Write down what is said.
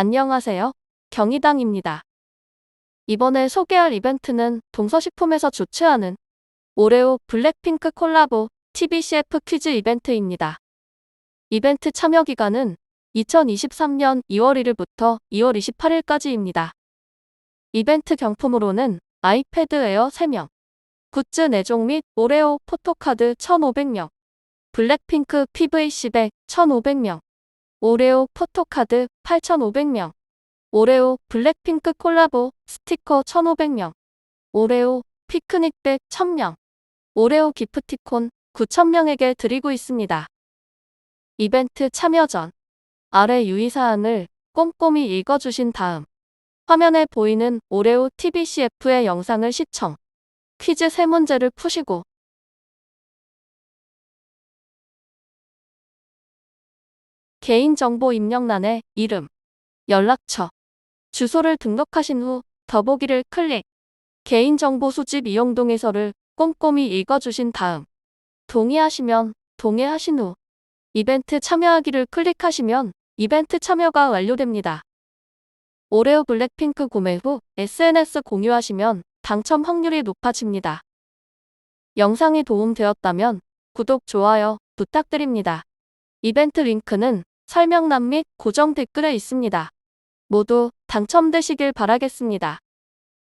안녕하세요. 경희당입니다. 이번에 소개할 이벤트는 동서식품에서 주최하는 오레오 블랙핑크 콜라보 TBCF 퀴즈 이벤트입니다. 이벤트 참여 기간은 2023년 2월 1일부터 2월 28일까지입니다. 이벤트 경품으로는 아이패드 에어 3명, 굿즈 4종 및 오레오 포토카드 1,500명, 블랙핑크 PVC 백 1,500명, 오레오 포토카드 8,500명, 오레오 블랙핑크 콜라보 스티커 1,500명, 오레오 피크닉백 1,000명, 오레오 기프티콘 9,000명에게 드리고 있습니다. 이벤트 참여 전 아래 유의사항을 꼼꼼히 읽어주신 다음 화면에 보이는 오레오 TBCF의 영상을 시청, 퀴즈 3문제를 푸시고 개인정보 입력란에 이름, 연락처, 주소를 등록하신 후 더보기를 클릭, 개인정보 수집 이용 동의서를 꼼꼼히 읽어주신 다음 동의하시면 동의하신 후 이벤트 참여하기를 클릭하시면 이벤트 참여가 완료됩니다. 오레오 블랙핑크 구매 후 SNS 공유하시면 당첨 확률이 높아집니다. 영상이 도움되었다면 구독, 좋아요 부탁드립니다. 이벤트 링크는 설명란 및 고정 댓글에 있습니다. 모두 당첨되시길 바라겠습니다.